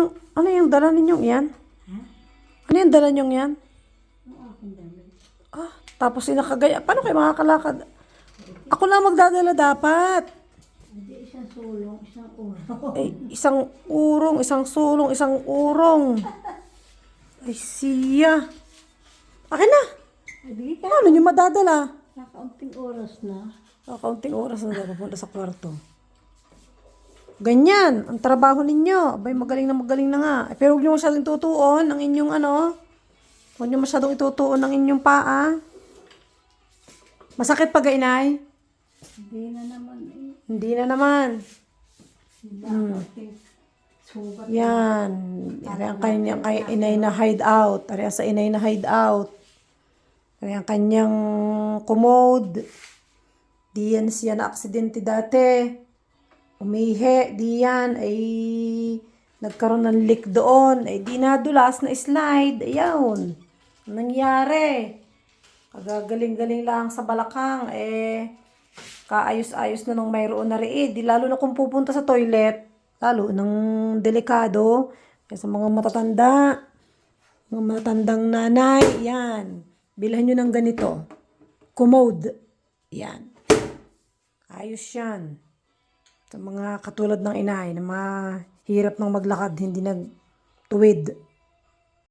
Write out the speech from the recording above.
Yung, ano yung dala ninyong yan? Ano yung dala ninyong yan? Ah, tapos inakagaya. Paano kayo makakalakad? Ako lang magdadala dapat. Hindi isang sulong, isang uro. Ay, isang urong, isang sulong, isang urong. Ay, siya. Akin na. Ka. Paano nyo madadala? Nakaunting oras na. Ah, kaunting oras na daw pupunta sa kwarto. Ganyan, ang trabaho ninyo. Abay, magaling na magaling na nga. Eh, Pero huwag nyo masyadong tutuon ang inyong ano. Huwag nyo masyadong itutuon ang inyong paa. Masakit pa, inay? Hindi na naman eh. Hindi na naman. Sugat. Yan. Ari ang kanyang kay inay na hideout. Ari ang sa inay na hideout. Ari ang kanyang commode. Di yan siya na aksidente dati. Umihi. Di yan ay nagkaroon ng leak doon. Ay di nadulas na slide. Ayaw. Nangyari. Kagagaling-galing lang sa balakang. Eh, kaayos-ayos na nung mayroon na rin. Di lalo na kung pupunta sa toilet. Lalo nang delikado. Kaya sa mga matatanda. Mga matatandang nanay. Yan. Bilhan nyo ng ganito. Commode. Yan. Ayos yan. Sa mga katulad ng inay na mga hirap ng maglakad, hindi nagtuwid.